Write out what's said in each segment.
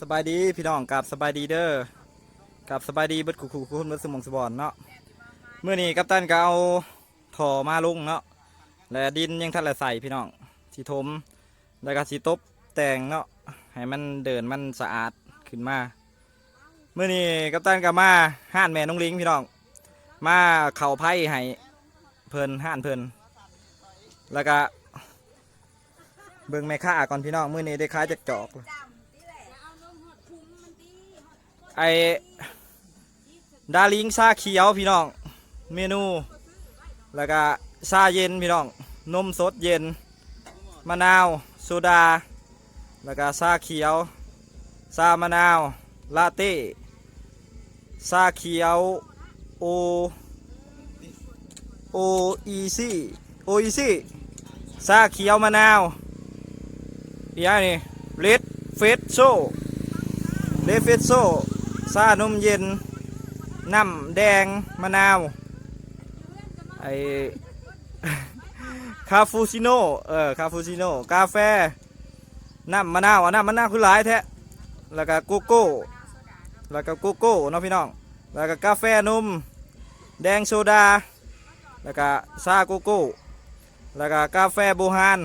สบายดีพี่น้องกับสบายดีเด้อกับสบายดีเบิดขู่ขู่คุณเบิดสมองสบอนเนาะเมื่อนี้กัปตันก็เอาถ่อมาลุงเนาะและดินยังทันละใส่พี่น้องสีทมแล้วก็สีตบแต่งเนาะให้มันเดินมันสะอาดขึ้นมาเมื่อนี้กัปตันก็มาห้านแม่น้องลิงพี่น้องมาเข่าไพ่ให้เพลินห้านเพลินแล้วก็เบิ่งแม่ค้าก่อนพี่น้องเมื่อนี้ได้ขายจากจอก ไอดาริงชาเขียวพี่น้อง เมนู แล้วก็ชาเย็นพี่น้อง นมสดเย็น มะนาว โซดา แล้วก็ชาเขียวชามะนาว ลาเต้ชาเขียว โอ โออีซี่ โออีซี่ชาเขียวมะนาวอีกอย่างนี่เลดเฟสโซเลฟเฟสโซ ซานมเย็น น้ำแดง มะนาว ไอคาฟูชิโน่ เออ คาฟูชิโน่ กาแฟ น้ำมะนาวอะน้ำมะนาวคือหลายแท้ แล้วก็โกโก้ แล้วก็โกโก้เนาะพี่น้อง แล้วก็กาแฟนม แดงโซดา แล้วก็ซาโกโก้ แล้วก็กาแฟโบฮาน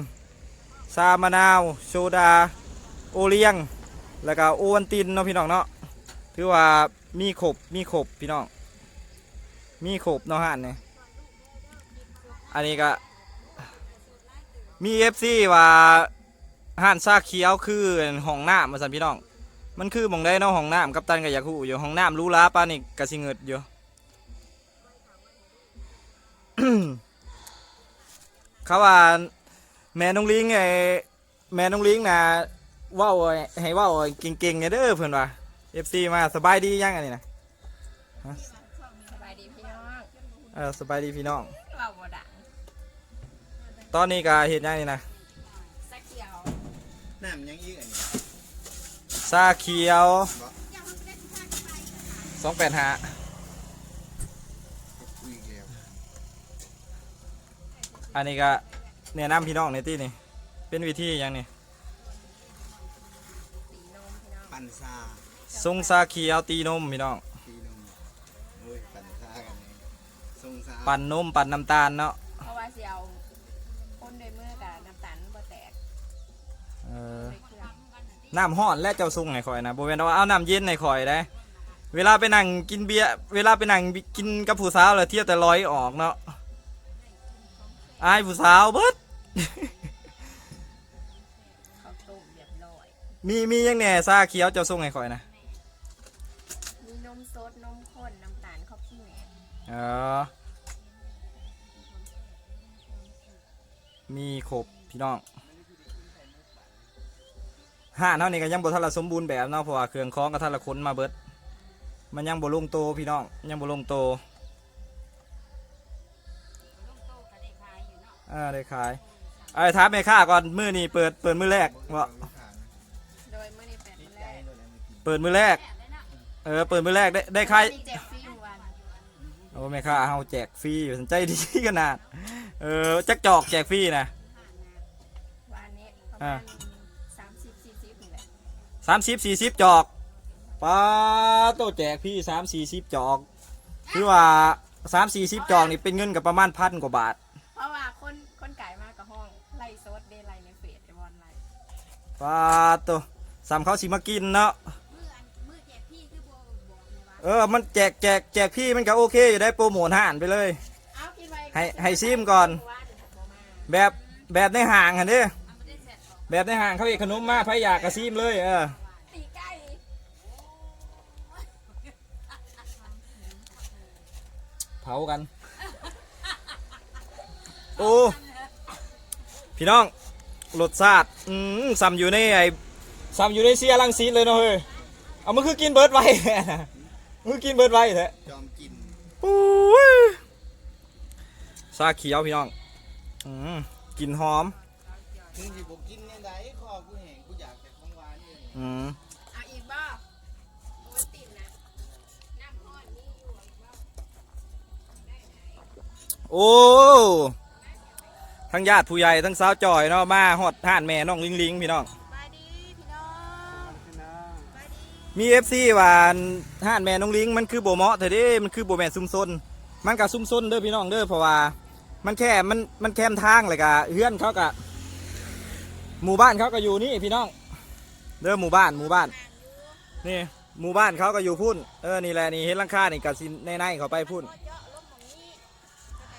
ซามะนาว โซดา โอเลี้ยง แล้วก็โอวันตินเนาะพี่น้องเนาะ ถือว่ามีขบมีขบพี่น้อง มีขบเนาะห่านเนี่ยอันนี้ก็มีเอฟซีว่าห่านซาเขียวคือห้องน้ำมาสันพี่น้อง มันคือมองได้เนาะห้องน้ำกัปตันก็อยากฮู้อยู่ห้องน้ำรู้ล้าปานนี่กะสิเงิดอยู่เขาว่าแม่น้องลิงไอแม่น้องลิงนะว้าให้ว้าเก่งๆเนี่ยเด้อเพื่อนว่า FC มาสบายดียังอันนี้นะสบายดีพี่น้องเออสบายดีพี่น้อง เราบ่ดังตอนนี้ก็เห็นยังนี่นะสักเขียวน้ำยังยืดอันนี้ซาเขียวสองแปดหาคุยแล้วอันนี้ก็เนี่ยน้ำพี่น้องในที่นี่เป็นวิธีหยังนี่ สีนมพี่น้อง ปันซา ทรงซาเขียวตีนมพี่น้องตีนมโอ้ยปันซากันนี่ทรงซาปั่นนมปั่นน้ำตาลเนาะเพราะว่าเสียวคนด้วยมือกับน้ำตาลบ่แตกเออด้วยเครื่องน้ำห้อนและเจ้าซุงให้คอยนะบ่แม่นว่าเอาน้ำเย็นให้คอยได้ เวลาไปนั่งกินเบียร์เวลาไปนั่งกินกับผู้สาวแล้วเที่ยวแต่ลอยออกเนาะอายผู้สาวเบิดข้าวต้มเรียบร้อยมีมีหยังแหน่ซาเขียวเจ้าส่งให้ข่อยนะ เออ มีครบพี่น้องห้านเท่านี้ก็ยังบ่ทันละสมบูรณ์แบบเนาะเพราะว่าเครื่องคล้องก็ทันละค้นมาเบิด มันยังบ่ลงโตพี่น้องยังบ่ลงโตอ่าได้ขายไอ้ถามแม่ค้าก่อนมื้อนี้เปิดเปิดมื้อแรกบ่โดยมื้อนี้แปดมื้อแรกเปิดมื้อแรก เออเปิดมื้อแรกได้ได้ขาย มีแจกฟรีทุกวันโอ้แม่ค้าเฮาแจกฟรีอยู่สนใจดีขนาด เออจักจอกแจกฟรีนะวันนี้ประอ่ามาณสามสิบสี่สิบนี่แหละสามสิบสี่สิบจอกป้าโตแจกพี่สามสี่สิบจอกคือว่าสามสี่สิบจอกนี่เป็นเงินกับประมาณพันกว่าบาท เพราะว่าคนคนไก่มากกับห้องไล่โซดเดย์ไล่ในเฟซไอบอลไล่ป้าโตสามเขาสิมากินเนาะ เออ มันแจกแจกแจกพี่มันก็โอเค อยู่ได้โปรโมทห่านไปเลย เอากินไว้ให้ให้ซิมก่อนว่าเดี๋ยวผมเอามาแบบแบบในห่างหันเด้แบบในห่างเขาเอกขนมมาไผอยากกระซิมเลยเออตีไก่เผากัน โอ้พี่น้องรสชาติอืมซ้ำอยู่ในไอ้ซ้ำอยู่ในเสียรังสีเลยเนาะเฮ้ยเอามันคือกินเบิร์ดไว้แท้น่ะ มันคือกินเบิร์ดไว้แท้จอมกินปุ้ยซาเขียวพี่น้องอืมกลินหอม มึงสิบ่กินยังไงคอกูแห้งกูอยากแต่ของหวานนี่อืมเอาอีกบ่โอ้ยติ่มนะน้ำร้อนนี่อยู่อีกบ่โอ้ทั้งญาติผู้ใหญ่ทั้งสาวจอยเนาะมาฮอดห่านแม่น้องลิงลิงพี่น้อง มีเอฟซีว่าห้านแม่น้องลิงมันคือโบเมาะเถอะเด้มันคือโบแม่ซุ่มซนมันกับซุ่มซนเด้อพี่น้องเด้อเพราะว่า มันแค่มันมันแคมทางเลยกะเฮือนเขากะหมู่บ้านเขาก็อยู่นี่พี่น้อง เด้อหมู่บ้านหมู่บ้านนี่หมู่บ้านเขาก็อยู่พุ่นเออนี่แหละนี่เห็นลังคานี่กับสิในในๆเขาไปพุ่น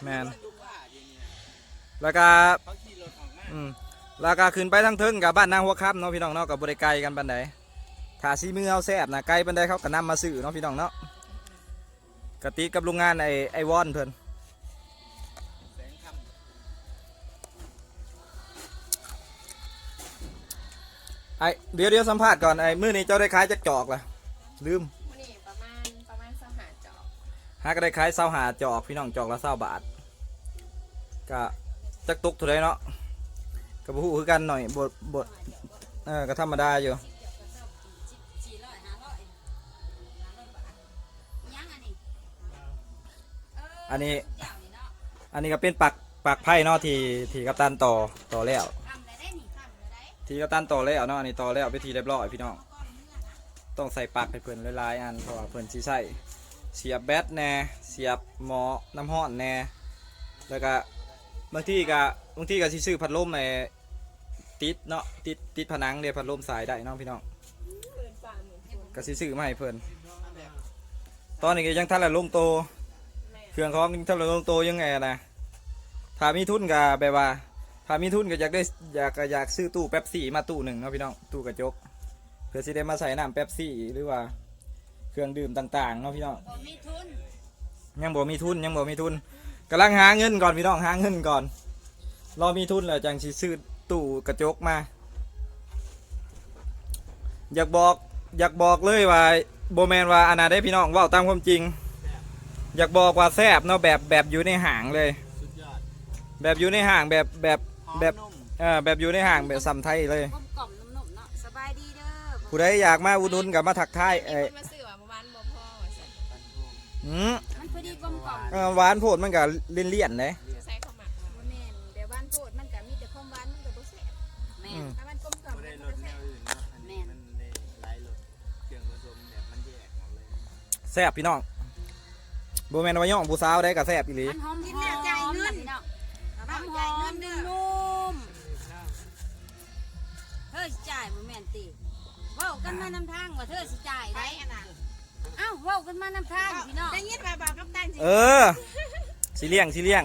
แมนดูว่าเดี๋ยวนี้แล้วก็เขาขี่รถออกมาอืมแล้วก็ขึ้นไปทางเทิงกับบ้านนางหัวค่ำเนาะพี่น้องเนาะกับบริไกลกันบันได ถ้าซีมือเอาแซบนะไกลบันไดเขาก็นำมาซื้อเนาะพี่น้องเนาะกติกับโรงงานไอไอวอนเพิ่นแสงคไอเดี๋ยวเดี๋ยวสัมภาษณ์ก่อนไอมื้อนี้เจ้าได้ขายจักจอกล่ะลืมมื้อนี้ประมาณประมาณสหาจอกหาก็ได้ขายเศร้าหาจอกพี่น้องจอกละเศร้าบาทก็จักตุกเท่าไรเนาะกับ่ฮู้คือกันหน่อยบทบทเออก็ธรรมดาอยู่ อันนี้ อันนี้ก็เป็นปักปักไพ่เนาะที่ที่กัปตันต่อต่อแล้วทำได้ได้นี่ทำได้ได้ที่กัปตันต่อแล้วเนาะอันนี้ต่อแล้วไปทีเรียบร้อยพี่น้องต้องใส่ปักให้เพิ่อนหลายๆอันเพราะว่าเพิ่อนสิใส่เสียบแบตแน่เสียบหมอน้ำห้อนแน่แล้วก็บางทีก็บางทีก็สิซื้อพัดลมไอ้ติดเนาะติดติดผนังเดียพัดลมสายได้เนาะพี่น้องก็ซื้อมาให้เพิ่อนตอนนี้ก็ยังทันละลงโต เครื่องของยังทันละลงโตยังไงนะถ้ามีทุนก็แบบว่าถ้ามีทุนก็อยากได้อยากอยากซื้อตู้แป๊บซี่มาตู้หนึ่งเนาะพี่น้องตู้กระจก เพื่อสิได้มาใส่น้ำแป๊บซี่หรือว่า เครื่องดื่มต่างๆเนาะพี่น้องบ่มีทุนยังบ่มีทุนยังบ่มีทุนกำลังหาเงินก่อนพี่น้องหาเงินก่อนรอมีทุนแล้วจังสิซื้อตู้กระจกมา อยากบอกอยากบอกเลยว่าโบแมนว่าอนาได้พี่น้องเว่าตามความจริง อยากบอกว่าแซบเนาะแบบแบบอยู่ในห่างเลยำสุดยอดแบบอยู่ในห่างแบบแบบหอมแบบนุ่มเออแบบอยู่ในห่างแบบสัมไทยเลย กลมกล่อมนุ่มๆเนาะสบายดีเด้อผู้ใดอยากมาอุดหนุนกับมาถักทายมีเอ้ยคนมาซื้อว่าประมาณบ่พอว่าซั่นปันทุ่มอืมมันพอดีกลมกล่อมเออหวานโพดมันก็เลี่ยนเลี่ยนๆเลย ใส่ข้าวหมักมาบ่แม่นเดี๋ยวบ้านโพดมันก็มีแต่ความหวานมันก็บ่แซ่บแม่อืนม ถ้ามันกลมกล่อมไม่มัได้นรก็สแนแซ่บวอื่นเนาะอันนี้มันได้หลายรสเครื่องผสมเนี่ยมันแยกออกเลย แซบพี่น้องโบแมนว่าย่องผู้สาวได้กับแซบอีหลีมันหอมกินแล้วจ่ายเงินพี่น้องหอมหอมนุ่มๆเธอสิจ่ายบ่แม่นติเว้ากันมานำทางว่าเธอสิจ่ายไปได้อันนั้นเอ้าเว้ากันมานำทางพี่น้องได้ยินว่าบ่าวกัปตันสิเออสิเลี่ยงสิเลี่ยง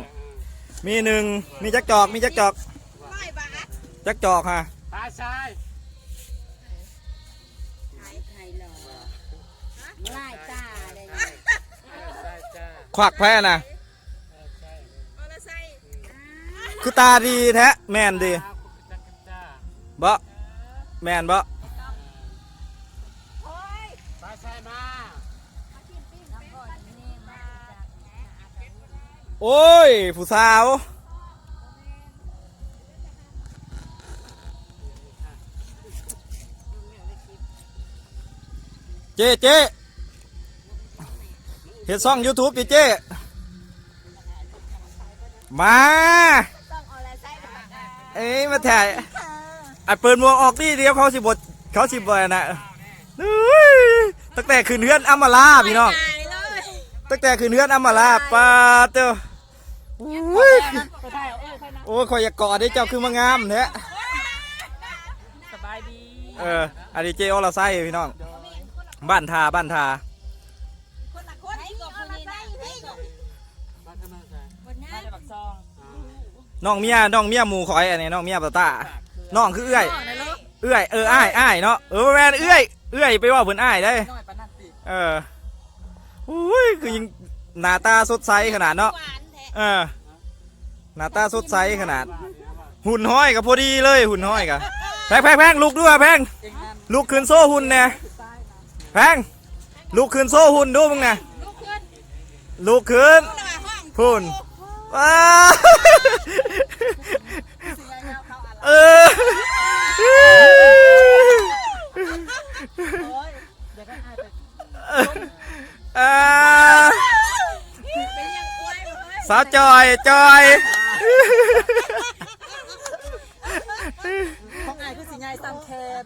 มีหนึ่งมีจักจอกมีจักจอกร้อยบาทจักจอกฮะปลาชาย ควักแพ้นะใช่มอเตอร์ไซค์คือตาดีแท้แม่นดีจักจ้าบ่แม่นบ่โอ้ยปลาชายมาโอ้ย ผู้สาวเจ๊เจ๊ เห็นซ่อง YouTube ดิเจ๊มา ต้องเอาอะไรใส่กับปากกาเอ้ยมาถ่ายไอ้เปิดหมวกออกดิเดี๋ยวเขาสิบดเขาสิบดนะอุ้ยตั้งแต่คืนเฮือนอัมมาลาพี่น้องตายเลยตั้งแต่คืนเฮือนอัมมาลาปาเต้ออุ้ยโอ้ยคอยอยากกอดได้เจ้าคือมางามเนี่ยสบายดี เอออันนี้เจโอลาไซพี่น้อง บ้านทาบ้านทา น้องเมียน้องเมียหมูคอยอันนี้น้องเมียปะตาน้องคือเอื้อย เอื้อยเอออ้ายอ้ายเนาะเออแม่นเอื้อยเอื้อยไปว่าเพิ่นอ้ายได้น้อยปานนันติเอออุ้ยคือยังหน้าตาสดใสขนาดเนาะหวานแท้เออหน้าตาสดใสขนาด หุ่นห้อยกับพอดีเลยหุ่นห้อยกับแพงแพงแพงลุกด้วยแพงเองนั่นลุกขึ้นโซ่หุ่นเนี่ยแพงลุกขึ้นโซ่หุ่นดูมึงนะลูกขึ้นลุกขึ้น ระหว่างห้องพุ่นว้า เอออ่าเป็นยังกล้วยบ่เอ้ยสาวจอยจอยของไอ้คือสิยายซ้ำแคน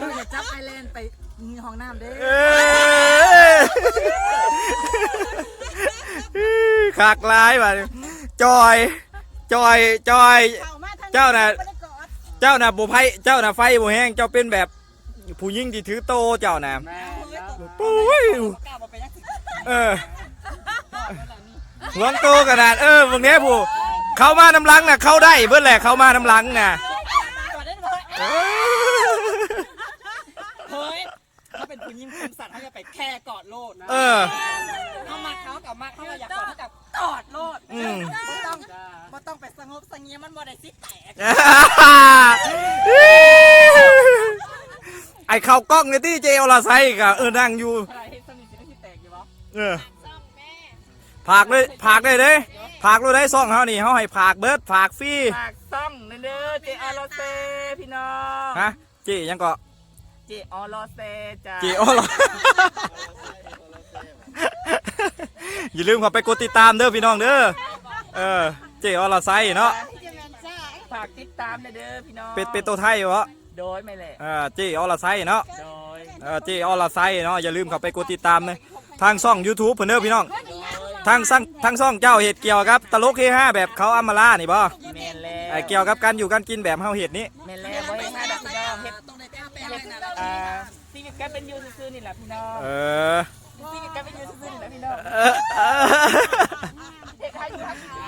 ลูกจะจับไอแลนด์ไปมีห้องน้ำเด้เอ้ยขากลายว่ะจอย จอยจอยเข้ามาทางเจ้าน่ะบ่ได้กอดเจ้าน่ะบุไพเจ้าน่ะไฟบุแห้งเจ้าเป็นแบบผู้หญิงที่ถือโตเจ้าน่ะแม่แล้วปุ้ยกล้ามาไปนักศึกเออหวงโตขนาดเออพวกเนี้ยผู้เข้ามาน้ำลังน่ะเข้าได้เพื่อนแหละเข้ามาน้ำลังน่ะก่อนได้ไหมเออ เฮ้ย เขาเป็นผู้หญิงคุมสัตว์เขาจะไปแค่กอดโลดนะเออเขามาเขากับมาเขาอยากกอดเขากับกอดโลดอืม ไม่ต้องไม่ต้องไปสงบสงเงียมมันบ่ได้สิแตกไอเข้ากล้องในที่เจลลาไซกะเออนั่งอยู่ อะไรให้สนิทสิได้สิแตกอยู่บ่เออซ่อมแม่ผากเลยผากได้เลยผากรู้ได้ซ่องเฮานี่เฮาให้ผากเบิดผากฟรีฝากซ่องเด้อเจออลเซพี่น้อง ฮะเจยังก็ เจออลเซจ้าเจโอ้เหรอ อย่าลืมเข้าไปกดติดตามเด้อพี่น้องเด้อ เออ เจออลาไซเนาะที่จะแม่นซ่าฝากติดตามเด้อพี่น้องเป็ดเป็ดตัวไทยวะโดยไม่แหละเออเจออลาไซเนาะ โดยเออเจออลาไซเนาะ อย่าลืมเข้าไปกดติดตามเลยทางช่อง YouTube เพิ่นเด้อพี่น้อง ทางสั่งทางช่องเจ้าเห็ดเกี่ยวครับ ตลกเฮฮาแบบเขาอัมมาลานี่บ่แม่นแล้วไอเกี่ยวกับการอยู่การกินแบบเฮาเห็ดนี้ แม่นแล้ เฮ็ดอ่าชีวิตแกเป็นยูซื่อๆนี่แหละพี่น้องเออชีวิตแกเป็นยูซื่อๆนี่แหละพี่น้องเออเออเฮ็ดให้อยู่ให้กินเ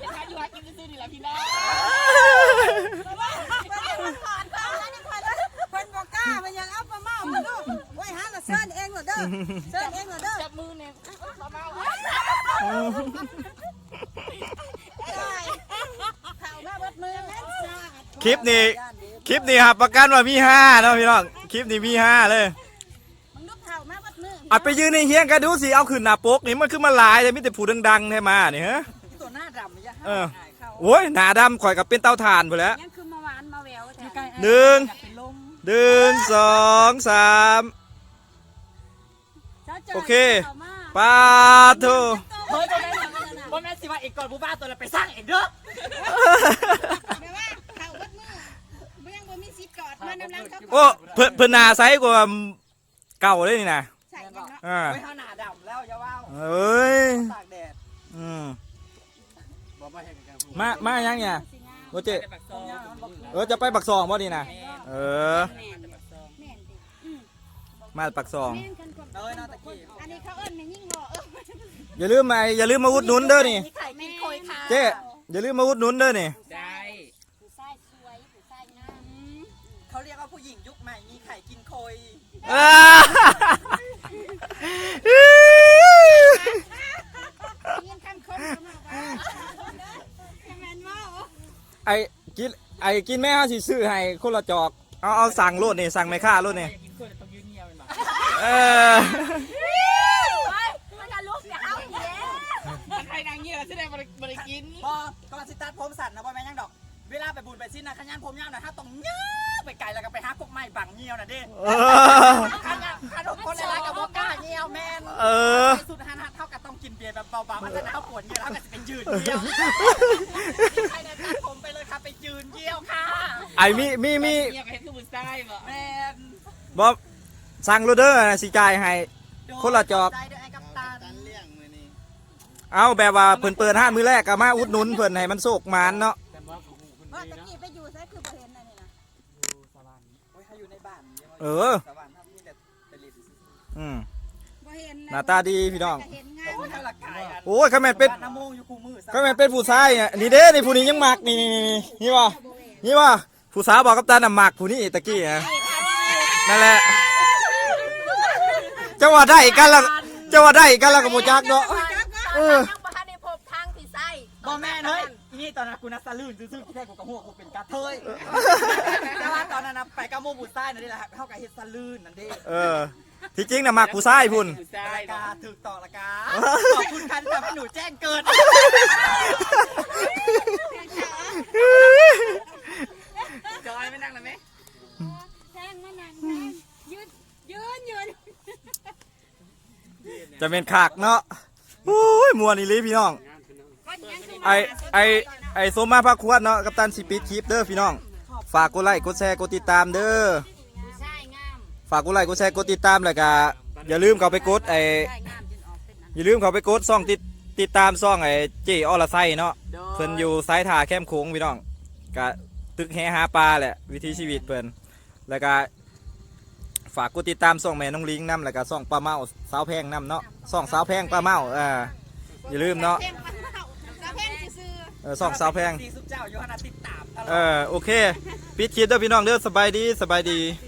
ฮ็ดให้อยู่ให้กินซื่อๆนี่แหละพี่น้องเพิ่นบอกกล้ามันยังเอาปลาเมามาดูไว้หาละเซิร์นเองเหรอเด้อเซิร์นเองเหรอเด้อจับมือเนี่ยเอามา เข่ามาเบิดมือแม่นซ่า คลิปนี้ คลิปนี้ครับประกันว่ามีห้าเนาะพี่น้อง คลิปนี้มีห้าเลยมึงลูกเข่ามาเบิดมือเอาไปยืนในเฮียงกันดูสิเอาขึ้นหน้าปกนี่มันขึ้นมาหลายแต่มีแต่ผู้ดังๆแท้มานี่ฮะตัวหน้าดำอย่าเออหายเข้าโอ้ยหน้าดำข่อยกับเป็นเตาถ่านไปแหล้วยังคือมาหวานมาแหววแท้ใกล้หนึ่งอยากเป็นลมหนึ่งสองสามจ้าจ้าโอเคข้ามาปาโทเฮ้ยตัวนั้นบ่แม่นสิว่าเอกก่อนผู้บ้าตัวละไปสร้างเองเด้อ แม่ว่าเข้าเบิดมือบ่ยังบ่มีสิทธิ์กอด มานำลังเขาโอ้เพิ่นเพิ่นหน้าใสกว่าเก่าเลยนี่นะใส่กันเนาะอ่าเฮ้ยเฮาหน้าดำแล้วอย่าว่าเอ้ยตากแดดอืมบอกมาเห็นกันมามายังเนี่ยโอเจไปปักซองมันบอกเออจะไปปักซองบ่นี่นะเออแม่นปักซองแม่นดิมาปักซองแม่นกันก่อนเอ้ยน่าตะกี้อันนี้เขาเอิ้นแม่ยิ่งรอเอออย่าลืมมาอย่าลืมมาอุดหนุนเด้อนี่มีไข่กินโคยค่ะเจ๊อย่าลืมมาอุดหนุนเด้อนี่ได้ ผู้ชายสวยผู้ชายงาม เขาเรียกว่าผู้หญิงยุคใหม่มีไข่กินโคยอ่ายินคำคมเขามาว่าแม่นว่าไอ้กินไอ้กินแม่ห้าสิซื้อให้คนละจอก เอาเอาสั่งรถนี่สั่งไม่ค่ารถนี่อยากกินโคยต้องยืนเงียบเป็นแบบเออ ออขยันขนมคนในร้านกับบ่กล้าเงี้ยวแม่นเออ สุดหันหันเท่ากับต้องกินเบียร์แบบเบาๆมันจะเอาปวดเงี้ยวแล้วก็จะเป็นยืนเงี้ยวใครในตัดผมไปเลยค่ะไปยืนเงี้ยวค่ะไอ้มีมีมีเงี้ยวไปให้ทุกบุญได้บ่แม่นบอสั่งรถเด้อนะสิจ่ายให้ คนละจอกใจเด้อไอ้กัปตันตันเลี้ยงมือนี่เอาแบบว่าเพิ่นเปิดห้านมือแรกก็มาอุดหนุนเพิ่นให้มันโศกมานเนาะว่าตะกี้ไปอยู่ไสคือบ่เห็นอันนี้นะ สวรรค์โอ้ยเขาอยู่ในบ้านนี่ย เออ สวรรค์ทำนี่แต่ไปเรียนอืม บ่เห็นหน้าตาดีพี่น้องก็เห็นงาโอ้นยเขาหลักกายกันโอ้ยข้าแม่นเป็นบ้านน้ำมูกอยู่คู่มือข้าแม่นเป็นผู้ชายอะนี่เด้นี่ผู้นี้ยังมักนี่นี่นี่นี่นี่ว่นี่ว่าผู้สาวบอกกับตาน่ะมักผู้นี้ตะกี้อะนั่นแหละเจะว่าได้กันและเจะว่าได้กันและกับโมจักเนาะ เออ ยังบ่ทันได้พบทางที่ใส่บ่แม่นเฮ้ยอีนี่ ตอนนั้นกูนักสลื่นซื่อๆที่แท้กูกับหัวกูเป็นกระเทยแต่ว่าตอนนั้นนะไปกับโมบุตรใต้นั่นนี่แหละเท่ากับเฮ็ดสลื่นนั่นเด้เออ ที่จริงน่ะมักผู้ชายพุ่นใช่กาถูกต่อละกาขอบคุณคันที่ทำให้หนูแจ้งเกิด จอยไม่นั่งเลยไหมแทงมานั่งแทงยืนยืนยืนจะเป็นขากเนาะโอ้ยมวนอีหลีพี่น้อง ก็ยังคือไอไอ ไไอ้โซมาพักควดเนาะกัปตันสิปิดคลิปเด้อพี่น้อง ฝากกดไลค์กดแชร์กดติดตามเด้อผู้ชายงามฝากกดไลค์กดแชร์กดติดตามแล้วก็อย่าลืมเข้าไปกดไอ้ชายงามจนออกเป็นอันอย่าลืมเข้าไปกดซ่องติดติดตามซ่องไอ้เจออลไซเนาะโดเพิ่นอยู่ซ้ายถาแคมโค้งพี่น้องกะตึกแหหาปลาแหละวิถีชีวิตเพิ่นแล้วก็ฝากกดติดตามซ่องแม่น้องลิงนํแล้วก็ซ่องปลาเมาสาวแพงนํเนาะซ่องสาวแพงปลาเมาอ่าอย่าลืมเนาะแพงปะเฮาสาวแพงซื่ อเออซ่องสาวแพง สีสุดเจ้าอยู่ขนาดติดตามตลอด เออโอเค ปิดคลิปเด้อพี่น้องเด้อสบายดีสบายดีโอเค